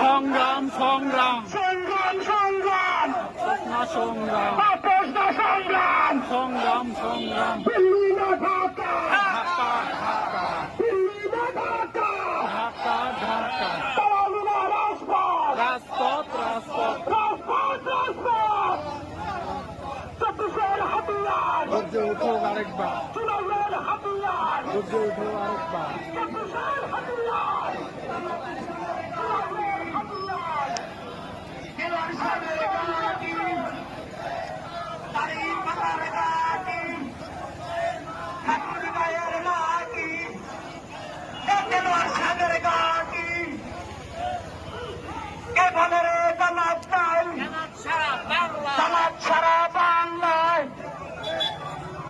সংগ্রাম সংগ্রাম। সংগ্রাম সংগ্রাম না সংগ্রাম। আপোষ না সংগ্রাম সংগ্রাম। সংগ্রাম দিল্লি না ঢাকা ঢাকা। ঢাকা দিল্লি না ঢাকা। ঢাকা ঢাকা। তাওয়ালু না রাজপথ রাজপথ। রাজপথ রাজপথ রাজপথ চব্বিশের হাতিয়ার উঠো আরেকবার। চুনাইয়ের উঠো আরেকবার। খেলার হাতিয়ার